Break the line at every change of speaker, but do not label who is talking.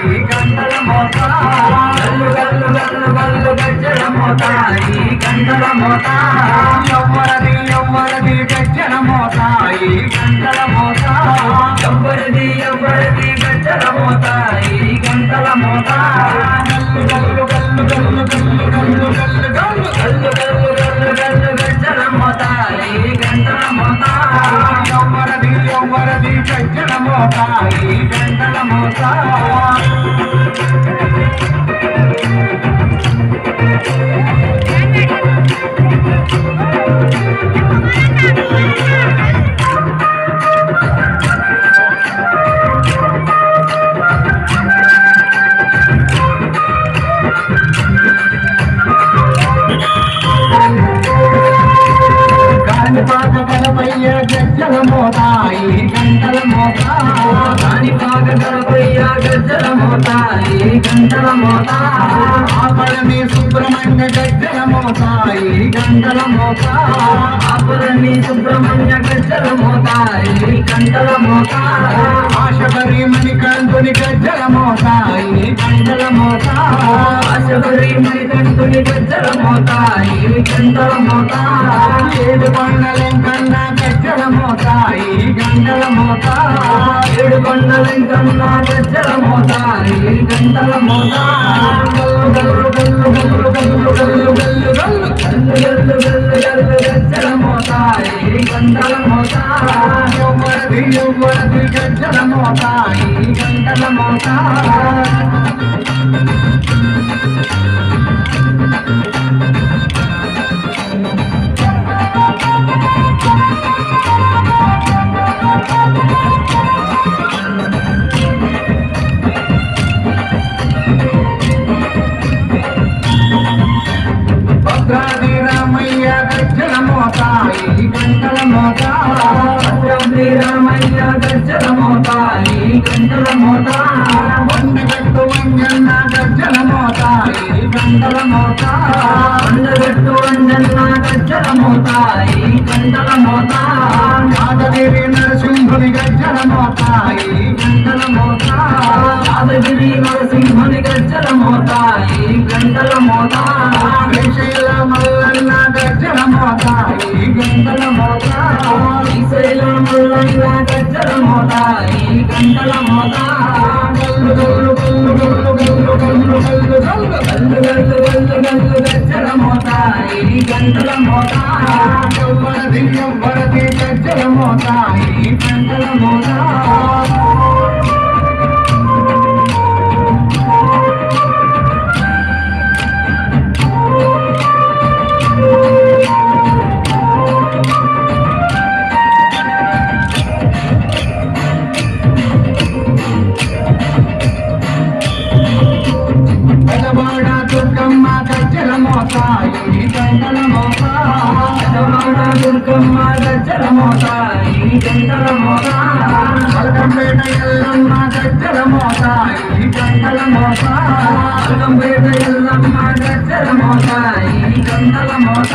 నీ కండల మోత గల్లు గల్లు గల్లు గల్లు గజ్జల మోత నీ కండల మోత ఎవ్వరది ఎవ్వరది గజ్జల మోత ఈ కండల Thank you. గజ్జల మోత ఈ గంటల మోత ఆపరణి సుబ్రహ్మణ్య గజ్జల మోత ఈ గంటల మోత ఆపరణి సుబ్రహ్మణ్య గజ్జల మోత ఈ గంటల మోత ఆశబరి మణికంఠుని గజ్జల మోత ఈ గంటల మోత ఆశబరి మణికంఠుని గజ్జల మోత ఈ గంటల మోత ఏడు కొండలెంకన్న గజ్జల మోత ఈ గంటల మోత ఏడు కొండలెంకన్న గజ్జల మోత ఈ గంటల మోత గల్లు గల్లు గల్లు గల్లు గల్లు గల్లు గల్లు గల్లు గల్లు గల్లు గల్లు గజ్జల మోత ఈ గంటల మోత గజ్జల మోత ఈ గంటల మోత. గంటల మోత భద్రాది రామయ్య గజ్జల మోత ఈ గంటల మోత వండగట్టు వంజన్న గజ్జల మోత ఈ గంటల మోత వండగట్టు వంజన్న గజ్జల మోత ఈ గంటల మోత యాదగిరి నరసింహుని గజ్జల మోత ఈ గంటల మోత యాదగిరి నరసింహుని గంటల మోతాయి గంటల మోతాయి దుర్గమ్మ గజ్జల మోత ఈ గంటల మోత అల్కంపేట ఎల్లమ్మ గజ్జల మోత ఈ గంటల మోత ఎల్లమ్మ గజ్జల మోత ఈ గంటల మోత